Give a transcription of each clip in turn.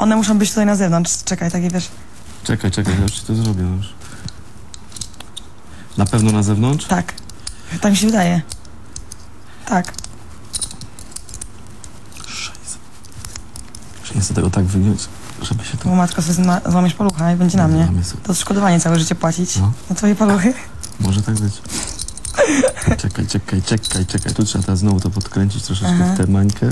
One muszą być tutaj na zewnątrz. Czekaj, takie wiesz. Czekaj, czekaj, ja już ci to zrobię no już. Na pewno na zewnątrz? Tak. Tak mi się wydaje. Tak. Że nie chcę tego tak wygiąć, żeby się to... Bo matko sobie złamiesz palucha i będzie na mnie. Sobie- To odszkodowanie całe życie płacić. No. Na twoje paluchy. Może tak być. Czekaj, czekaj, czekaj, czekaj. Tu trzeba teraz znowu to podkręcić troszeczkę Aha. w tę mańkę.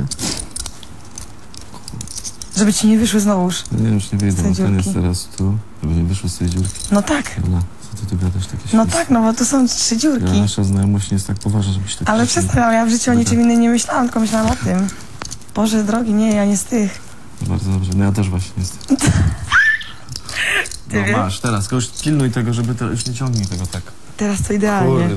Żeby ci nie wyszły znowuż. No nie, już nie Z bo ten jest teraz tu, żeby nie wyszły z tej dziurki. No tak. Jola, co ty tu gadasz takie No tak, no bo tu są trzy Ja, dziurki. nasza znajomość nie jest tak poważna, żebyś tak... Ale przestań, ja w życiu o niczym innym nie myślałam, tylko myślałam o tym. Boże drogi, nie, ja nie z tych. Bardzo dobrze, no ja też właśnie jestem. Ty No wiesz? masz, teraz, tylko już pilnuj tego, żeby to, już nie ciągnij tego tak. Teraz to idealnie.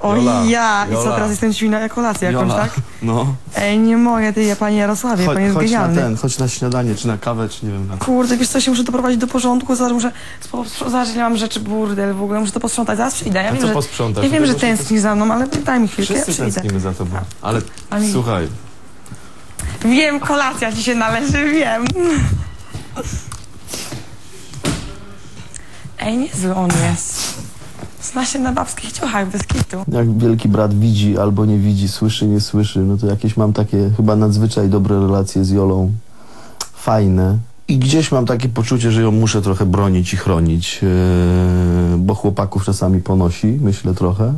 Oj Jola, ja, i co Jola. teraz jestem ćwina na kolację jakąś, Jola, tak? no. Ej, nie mogę, ty, ja panie Jarosławie, pan jest chodź na genialny. ten, chodź na śniadanie, czy na kawę, czy nie wiem na Kurde, wiesz co, się muszę doprowadzić do porządku, zaraz muszę spo- zaraz ile mam rzeczy, burdel, w ogóle muszę to posprzątać, zaraz przyjdę, ja A wiem, co że, posprzątasz? ja wiem, że Tego się- tęsknisz za mną, ale daj mi chwilkę, ja Wszyscy przyjdę. tęsknimy za tobą. Ale Ale- słuchaj, Wiem, kolacja ci się należy, wiem. Ej, niezły on jest. Zna się na babskich ciuchach, bez. Jak wielki brat widzi albo nie widzi, słyszy, nie słyszy, no to jakieś mam takie chyba nadzwyczaj dobre relacje z Jolą. Fajne. I gdzieś mam takie poczucie, że ją muszę trochę bronić i chronić, yy, bo chłopaków czasami ponosi, myślę trochę.